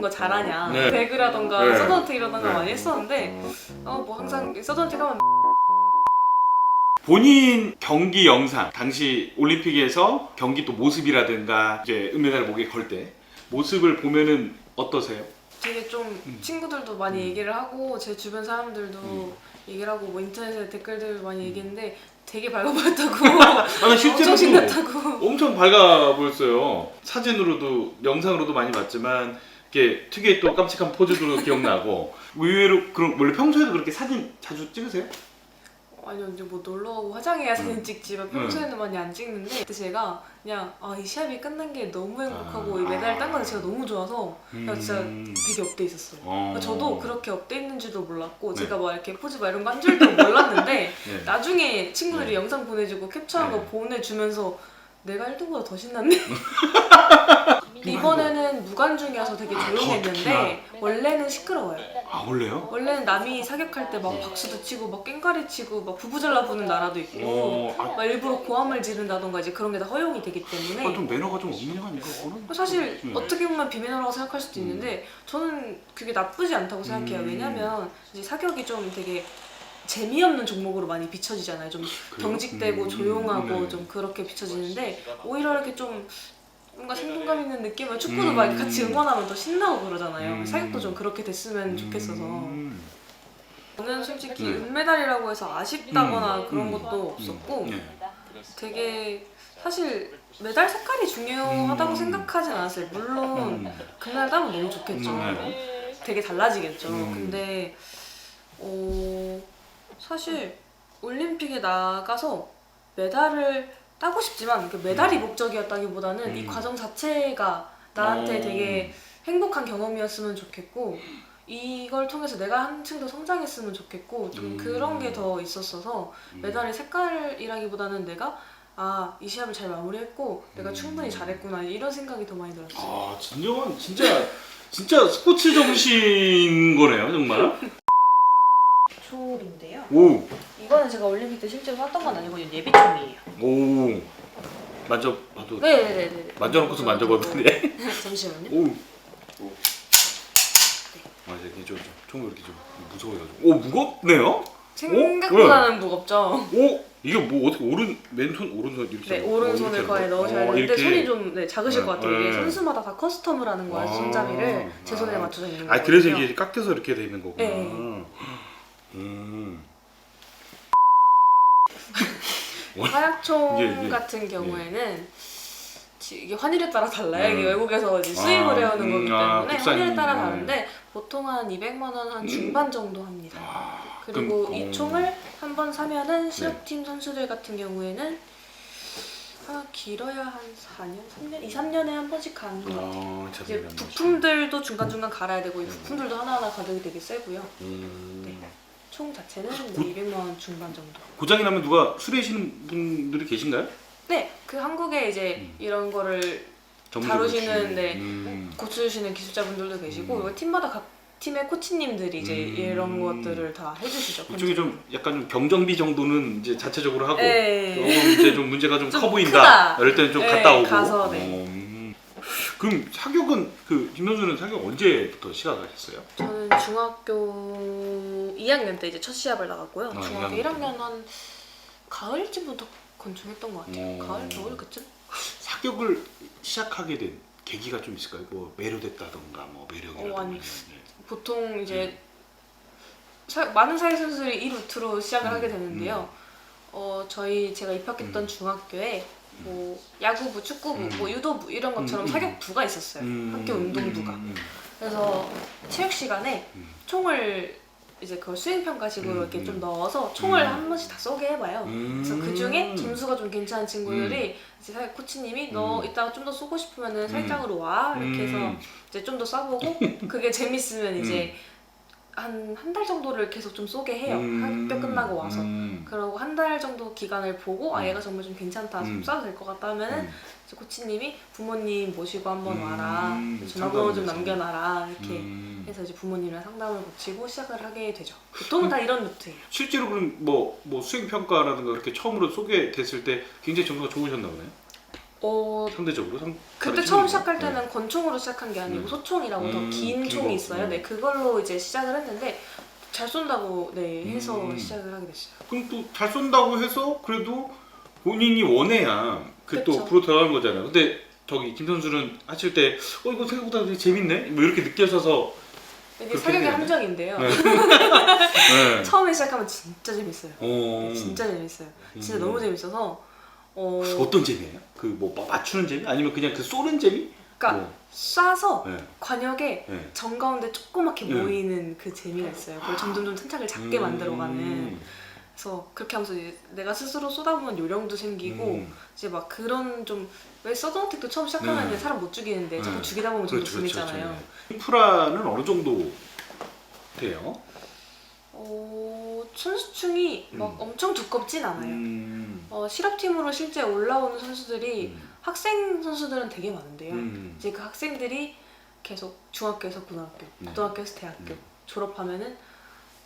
같은 거 잘하냐 네. 배그라던가 네. 서든어택이라던가 네. 많이 했었는데 어 뭐 항상 서든어택 하면 본인 경기 영상 당시 올림픽에서 경기 또 모습이라든가 이제 은메달 목에 걸 때 모습을 보면은 어떠세요? 되게 좀 음. 친구들도 많이 음. 얘기를 하고 제 주변 사람들도 음. 얘기를 하고 뭐 인터넷에 댓글들 많이 얘기했는데 되게 밝아 보였다고 아, 나 엄청 실제로도 신났다고 엄청 밝아 보였어요. 사진으로도 영상으로도 많이 봤지만 이렇게 특유의 또 깜찍한 포즈도 기억나고 의외로 그럼 원래 평소에도 그렇게 사진 자주 찍으세요? 아니요 이제 뭐 놀러 가고 화장해야 사진 음. 찍지 만 평소에는 많이 안 찍는데 그때 제가 그냥 아 이 시합이 끝난 게 너무 행복하고 아. 이 메달 딴 거가 제가 너무 좋아서 그냥 진짜 음. 되게 업돼 있었어요. 어. 저도 그렇게 업돼 있는지도 몰랐고 네. 제가 막 이렇게 포즈 막 이런 거 한 줄도 몰랐는데 네. 나중에 친구들이 네. 영상 보내주고 캡처한 네. 거 보내주면서 내가 1등보다 더 신났네. 이번에는 무관중이어서 되게 아, 조용했는데 원래는 시끄러워요. 아 원래요? 원래는 남이 사격할 때 막 박수도 치고 막 깽가리 치고 막 부부젤라 부는 나라도 있고 어, 아, 막 일부러 고함을 지른다던가 이제 그런 게 다 허용이 되기 때문에 아, 좀 매너가 좀 없는 거 아닌가? 그거는? 사실 음. 어떻게 보면 비매너라고 생각할 수도 있는데 저는 그게 나쁘지 않다고 생각해요. 음. 왜냐면 이제 사격이 좀 되게 재미없는 종목으로 많이 비춰지잖아요. 좀 그래요? 경직되고 음, 조용하고 네. 좀 그렇게 비춰지는데 오히려 이렇게 좀 뭔가 생동감 있는 느낌을 축구도 음. 막 같이 응원하면 더 신나고 그러잖아요. 음. 사격도 좀 그렇게 됐으면 좋겠어서 음. 저는 솔직히 네. 은메달이라고 해서 아쉽다거나 음. 그런 음. 것도 없었고 네. 되게 사실 메달 색깔이 중요하다고 음. 생각하진 않았어요. 물론 음. 금메달 따면 너무 좋겠죠. 음. 되게 달라지겠죠. 음. 근데 어, 사실 올림픽에 나가서 메달을 따고 싶지만 그 메달이 목적이었다기보다는 이 음. 과정 자체가 나한테 어. 되게 행복한 경험이었으면 좋겠고 이걸 통해서 내가 한층 더 성장했으면 좋겠고 좀 음. 그런 게 더 있었어서 음. 메달의 색깔이라기보다는 내가 아 이 시합을 잘 마무리했고 내가 음. 충분히 잘했구나 이런 생각이 더 많이 들었어요. 아 진정한 진짜 진짜 스포츠 정신 거네요 정말. 초인데요. 오. 이거는 제가 올림픽 때 실제로 샀던 건 아니고 예비총이에요. 오. 만져봐도 네네네네. 만져놓고서 만져봐도 돼. 잠시만요. 오. 오. 아 이제 좀, 좀 총이 이렇게 좀 무서워가지고. 오 무겁네요. 생각보다는 무겁죠. 오 이게 뭐 어떻게 오른 왼손 오른손 이렇게. 네, 잡고? 오른손을 이렇게 거의 하는 넣으셔야 거야? 어, 되는데 이렇게. 손이 좀 네, 작으실 네, 것 같아요. 이게 네. 선수마다 다 커스텀을 하는 거예요. 아. 손잡이를 제 손에 아. 맞춰져 있는 거예요. 아 그래서 이게 깎여서 이렇게 돼 있는 거구나. 네. 음. 화약총 예, 예. 같은 경우에는 지- 이게 환율에 따라 달라요. 이게 음. 외국에서 이제 수입을 아, 해오는 음, 거기 아, 때문에 국산, 환율에 따라 음. 다른데 보통 한 200만 원 한 중반 정도 합니다. 아, 그리고 그럼, 이 어. 총을 한 번 사면은 실업팀 선수들 같은 경우에는 아, 길어야 한 4년, 3년, 2, 3년에 한 번씩 가는 것 같아요. 아, 이제 부품들도 중간중간 갈아야 되고 이 부품들도 하나하나 가격이 되게 세고요. 음. 네. 총 자체는 고- 200만 원 중반 정도. 고장이 나면 누가 수리하시는 분들이 계신가요? 네, 그 한국에 이제 음. 이런 거를 전문적으로 다루시는. 네. 음. 고쳐주시는 기술자분들도 계시고 음. 이거 팀마다 각 팀의 코치님들이 이제 음. 이런 것들을 다 해주시죠. 그쪽이 좀 약간 좀 경정비 정도는 이제 자체적으로 하고 네. 조금 이제 좀 문제가 좀좀커 보인다. 크다. 이럴 때는 좀 네, 갔다 오고. 가서, 네. 어, 음. 그럼 사격은 그 김선수는 사격 언제부터 시작하셨어요? 저는 중학교 2학년 때 이제 첫 시합을 나갔고요. 아, 중학교 2학년 1학년 한 가을쯤부터 권총했던 것 같아요. 오. 가을, 겨울 그쯤? 사격을 시작하게 된 계기가 좀 있을까요? 뭐 매료됐다던가 뭐 매력이라든가. 어, 아니. 네. 보통 이제 사- 많은 사회 선수들이 이 루트로 시작을 음, 하게 되는데요. 어 저희 제가 입학했던 음. 중학교에 뭐 야구부, 축구부, 음. 뭐 유도부 이런 것처럼 음, 음. 사격부가 있었어요. 음, 학교 운동부가. 음, 그래서 체육 시간에 음. 총을 이제 그걸 수행 평가식으로 음, 이렇게 음. 좀 넣어서 총을 음. 한 번씩 다 쏘게 해봐요. 음. 그래서 그 중에 점수가 좀 괜찮은 친구들이 음. 이제 사격 코치님이 너 음. 이따가 좀 더 쏘고 싶으면은 살짝으로 와 이렇게 해서 음. 이제 좀 더 쏴보고 그게 재밌으면 이제 한 한 달 정도를 계속 좀 쏘게 해요. 음. 학교 끝나고 와서. 음. 그러고 한 달 정도 기간을 보고 아 음. 얘가 정말 좀 괜찮다 좀 음. 쏴도 될 것 같다 하면은 음. 이제 코치님이 부모님 모시고 한번 음. 와라 전화번호 좀 상담을. 남겨놔라 이렇게 음. 해서 이제 부모님이랑 상담을 거치고 시작을 하게 되죠. 보통은 다 이런 루트예요. 실제로 그럼 뭐, 뭐 수행 평가라든가 그렇게 처음으로 쏘게 됐을 때 굉장히 점수가 좋으셨나 보네요. 어 상대적으로 상, 그때 처음? 시작할 네. 때는 권총으로 시작한 게 아니고 음. 소총이라고 음, 더 긴 긴 총이 거. 있어요. 음. 네 그걸로 이제 시작을 했는데 잘 쏜다고 네 해서 음. 시작을 하게 됐어요. 그럼 또 잘 쏜다고 해서 그래도 본인이 원해야 그 또 그쵸. 프로 들어가는 거잖아요. 근데 저기 김 선수는 하실 때 어 이거 생각보다 되게 재밌네 뭐 이렇게 느껴져서 이게 그렇게 사격의 되네. 함정인데요. 네. 네. 처음에 시작하면 진짜 재밌어요. 어. 진짜 재밌어요. 진짜 음. 너무 재밌어서 어 어떤 재미예요? 그 뭐 맞추는 재미? 아니면 그냥 그 쏘는 재미? 그러니까 뭐. 쏴서 네. 관역에 네. 정 가운데 조그맣게 네. 모이는 그 재미가 있어요. 그걸 점점 좀 탄착을 작게 음. 만들어가는. 그래서 그렇게 하면서 내가 스스로 쏟아보면 요령도 생기고 음. 이제 막 그런 좀 왜 서든어택도 처음 시작하면 네. 사람 못 죽이는데 자꾸 네. 죽이다 보면 좀 그렇죠, 더 그렇죠, 재밌잖아요. 그렇죠. 인프라는 어느 정도 돼요? 어, 선수층이 막 음. 엄청 두껍진 않아요. 음. 어, 실업팀으로 실제 올라오는 선수들이 음. 학생 선수들은 되게 많은데요. 음. 이제 그 학생들이 계속 중학교에서 고등학교, 네. 고등학교에서 대학교 음. 졸업하면은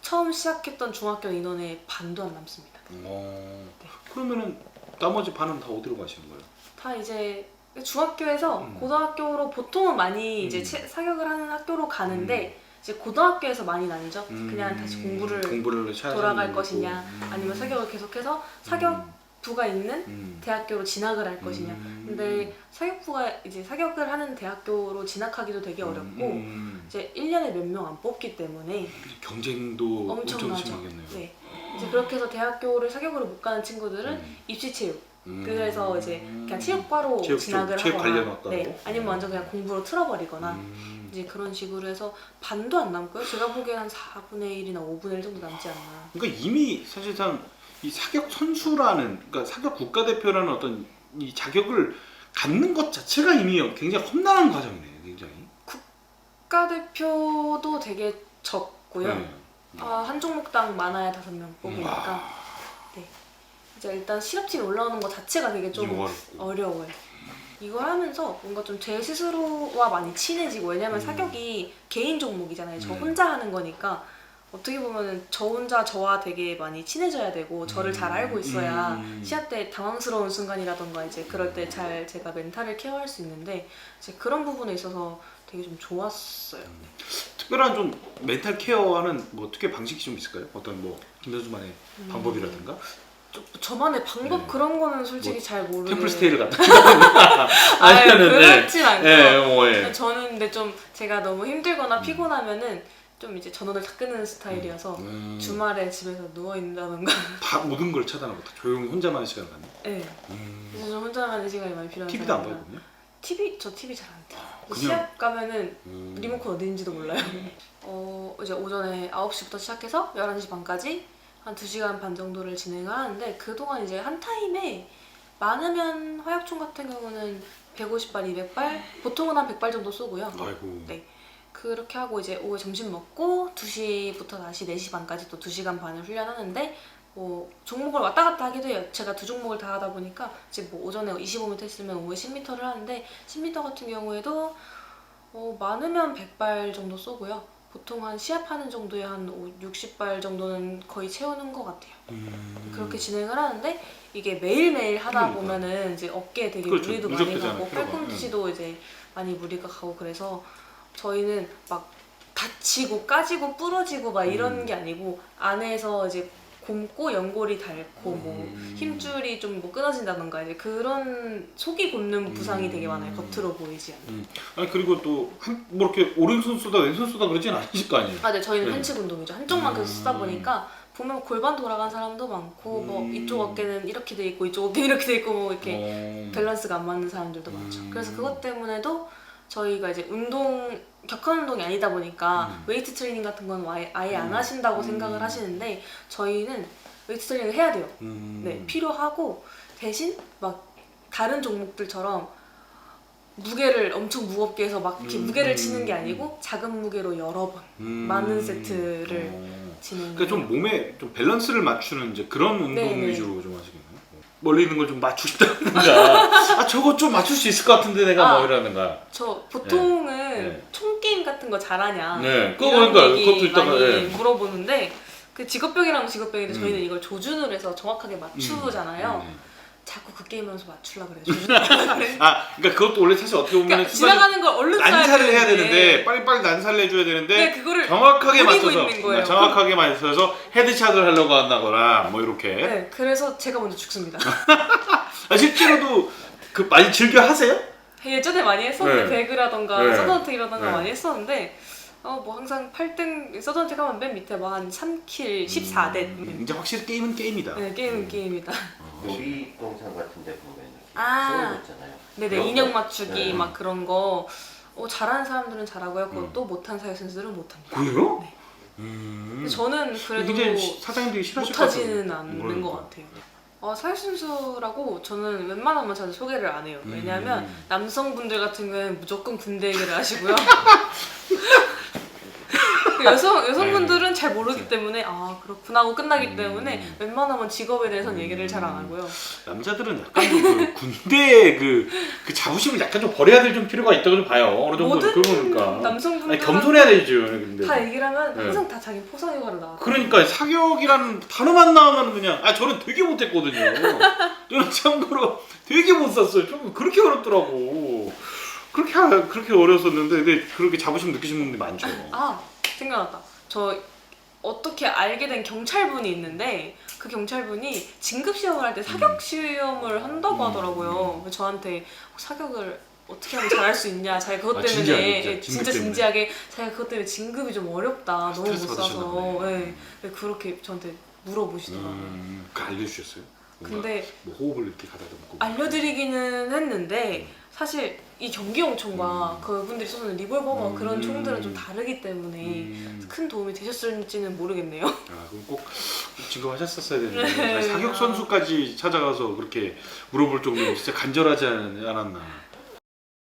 처음 시작했던 중학교 인원의 반도 안 남습니다. 어. 네. 그러면은 나머지 반은 다 어디로 가시는 거예요? 다 이제 중학교에서 음. 고등학교로 보통은 많이 이제 음. 채- 사격을 하는 학교로 가는데 이제 고등학교에서 많이 나뉘죠. 그냥 다시 공부를 음. 공부를 돌아갈. 것이냐 음. 아니면 사격을 계속해서 사격 부가 있는 음. 대학교로 진학을 할 것이냐. 음. 근데 사격부가 이제 사격을 하는 대학교로 진학하기도 되게 어렵고 음. 이제 1년에 몇 명 안 뽑기 때문에 경쟁도 엄청 엄청나죠. 심하겠네요. 네. 이제 그렇게 해서 대학교를 사격으로 못 가는 친구들은 음. 입시 체육 음. 그래서 이제 그냥 체육과로 체육 쪽, 진학을 체육 하거나 관련 학과로? 네. 아니면 완전 그냥 공부로 틀어버리거나 음. 이제 그런 식으로 해서 반도 안 남고요. 제가 보기엔 한 4분의 1이나 5분의 1 정도 남지 않나. 그러니까 이미 사실상 이 사격 선수라는 그러니까 사격 국가대표라는 어떤 이 자격을 갖는 것 자체가 이미 굉장히 험난한 과정이네요, 굉장히. 국가대표도 되게 적고요. 네. 아, 한 종목당 많아야 다섯 명 음. 뽑으니까 네. 이제 일단 실업팀 올라오는 것 자체가 되게 좀 어렵고. 어려워요. 이걸 하면서 뭔가 좀 제 스스로와 많이 친해지고 왜냐면 음. 사격이 개인 종목이잖아요. 저 음. 혼자 하는 거니까 어떻게 보면은 저 혼자 저와 되게 많이 친해져야 되고 저를 잘 알고 있어야 음. 시합 때 당황스러운 순간이라던가 이제 그럴 때 잘 제가 멘탈을 케어할 수 있는데 이제 그런 부분에 있어서 되게 좀 좋았어요. 특별한 좀 멘탈 케어하는 뭐 특별 방식이 좀 있을까요? 어떤 뭐 김선수만의 음. 방법이라든가 저, 저만의 방법 네. 그런 거는 솔직히 뭐 잘 모르겠어요. 템플 스테이를 아유, 아니면은, 네. 그렇진 않고. 예, 뭐 예. 저는 근데 좀 제가 너무 힘들거나 음. 피곤하면은 좀 이제 전원을 다 끄는 스타일이어서 음. 주말에 집에서 누워 있는다던가. 다 모든 걸 차단하고 다 조용히 혼자만의 시간 갖는. 네. 음. 그래서 좀 혼자만의 시간이 많이 필요한 TV도 안 사람이라. 보거든요. TV 저 TV 잘 안 돼요. 그냥- 시합 가면은 음. 리모컨 어디 있는지도 몰라요. 어 이제 오전에 9시부터 시작해서 11시 반까지 한 2시간 반 정도를 진행을 하는데 그동안 이제 한 타임에 많으면 화약총 같은 경우는 150발, 200발, 보통은 한 100발 정도 쏘고요. 아이고. 네. 그렇게 하고 이제 오후에 점심 먹고 2시부터 다시 4시 반까지 또 2시간 반을 훈련하는데 뭐 종목을 왔다 갔다 하기도 해요. 제가 두 종목을 다 하다 보니까 이제 뭐 오전에 25m 했으면 오후에 10m를 하는데 10m 같은 경우에도 어, 많으면 100발 정도 쏘고요. 보통 한 시합하는 정도에 한 60발 정도는 거의 채우는 것 같아요. 음. 그렇게 진행을 하는데 이게 매일매일 하다. 보면은 이제 어깨에 되게 그렇죠. 무리도 많이 가고. 팔꿈치도 이제 많이 무리가 가고 그래서 저희는 막 다치고 까지고 부러지고 막 이런 음. 게 아니고 안에서 이제 곰고 연골이 닳고 뭐 음. 힘줄이 좀 뭐 끊어진다던가 이제 그런 속이 곪는 부상이 음. 되게 많아요 겉으로 보이지 않는 아니 그리고 또 뭐 이렇게 오른손 쏘다 왼손 쏘다 그러진 않으실 거 아니에요. 아, 네 저희는 네. 한측 운동이죠 한쪽만 계속 쓰다 음. 보니까 보면 골반 돌아간 사람도 많고 뭐 음. 이쪽 어깨는 이렇게 돼 있고 이쪽 어깨는 이렇게 돼 있고 뭐 이렇게 어. 밸런스가 안 맞는 사람들도 음. 많죠. 그래서 그것 때문에도 저희가 이제 운동 격한 운동이 아니다 보니까 음. 웨이트 트레이닝 같은 건 아예, 아예 안 음. 하신다고 음. 생각을 하시는데 저희는 웨이트 트레이닝을 해야 돼요. 음. 네 필요하고 대신 막 다른 종목들처럼 무게를 엄청 무겁게 해서 막 이렇게 음. 무게를 치는 게 아니고 작은 무게로 여러 번 음. 많은 세트를 어. 진행. 그러니까 좀 몸에 좀 밸런스를 맞추는 이제 그런 운동 네 네. 위주로 좀 하시겠네요. 멀리 있는 걸 좀 맞추고 싶다든가 아 저거 좀 맞출 수 있을 것 같은데 내가 아. 뭐 이라든가 저 보통은 네. 총 게임 같은 거 잘하냐 네, 그거 이런 그러니까 얘기 그것도 이따가, 많이 예. 물어보는데 그 직업병이랑 직업병인데 음. 저희는 이걸 조준을 해서 정확하게 맞추잖아요. 음. 자꾸 그 게임하면서 맞추려 그래. 조준하려고 그래. 아 그러니까 그것도 원래 사실 어떻게 보면 그러니까 지나가는 걸 얼른 난사를 해야 되는데 빨리빨리 난사를 해줘야 되는데 네, 그거를 정확하게 노리고 맞춰서 있는 거예요. 정확하게 맞춰서 헤드샷을 하려고 한다거나 뭐 이렇게 네, 그래서 제가 먼저 죽습니다. 아, 실제로도 그 많이 즐겨 하세요? 예전에 많이 했었는데 네. 배그라던가 네. 서든어택이라던가 네. 많이 했었는데 어 뭐 항상 8등 서든어택 하면 맨 밑에 뭐한 3킬 14대 음, 이제 확실히 게임은 게임이다. 네 게임은 게임이다. 놀이 동산 같은 데 보면 아. 소울 있잖아요. 네네 그런 인형 거. 맞추기 네. 막 그런 거 어, 잘하는 사람들은 잘하고요. 그것도 못한 사회 선수들은 못합니다. 그래요? 네. 음. 근데 저는 그래도 굉장히 시- 사장님들이 싫어하실 것 같아요. 못하지는 않는 그러니까. 것 같아요. 어, 사회순수라고 저는 웬만하면 잘 소개를 안 해요. 왜냐하면 음. 남성분들 같은 경우에는 무조건 군대 얘기를 하시고요. 그 여성 여성분들은 잘 모르기 때문에 아 그렇구나 하고 끝나기 음. 때문에 웬만하면 직업에 대해서는 얘기를 잘 안 하고요. 남자들은 약간 좀그 군대의 그, 그 자부심을 약간 좀 버려야 될 좀 필요가 있다고 좀 봐요. 어느 정도 모든 그러니까. 아니, 남성분들은 겸손해야 되죠. 근데. 다 얘기를 하면 네. 항상 다 자기 포상 휴가를 나와. 그러니까 사격이라는 단어만 나오면 그냥 아 저는 되게 못했거든요. 저는 참고로 되게 못 쐈어요. 좀 그렇게 어렵더라고. 그렇게 하- 그렇게 어려웠었는데 근데 그렇게 자부심 느끼시는 분들이 많죠. 아 생각났다. 저 어떻게 알게 된 경찰분이 있는데 그 경찰분이 진급 시험을 할 때 사격 시험을 한다고 음. 하더라고요. 그래서 저한테 사격을 어떻게 하면 잘할 수 있냐. 자기 그것 아, 때문에 진지하게, 진짜 예, 진급 진짜 때문에. 진지하게 자기가 그것 때문에 진급이 좀 어렵다. 너무 못 스트레스 받으셨나 보네. 예. 그렇게 저한테 물어보시더라고요. 음, 그 알려주셨어요? 뭔가 근데 뭐 호흡을 이렇게 가다듬고 알려드리기는 했는데 사실 이 경기용 총과 음. 그분들이 쏘는 리볼버와 음. 그런 총들은 좀 다르기 때문에 음, 큰 도움이 되셨을지는 모르겠네요. 아 그럼 꼭 진급하셨었어야 되는데 네. 사격 선수까지 찾아가서 그렇게 물어볼 정도로 진짜 간절하지 않- 않았나.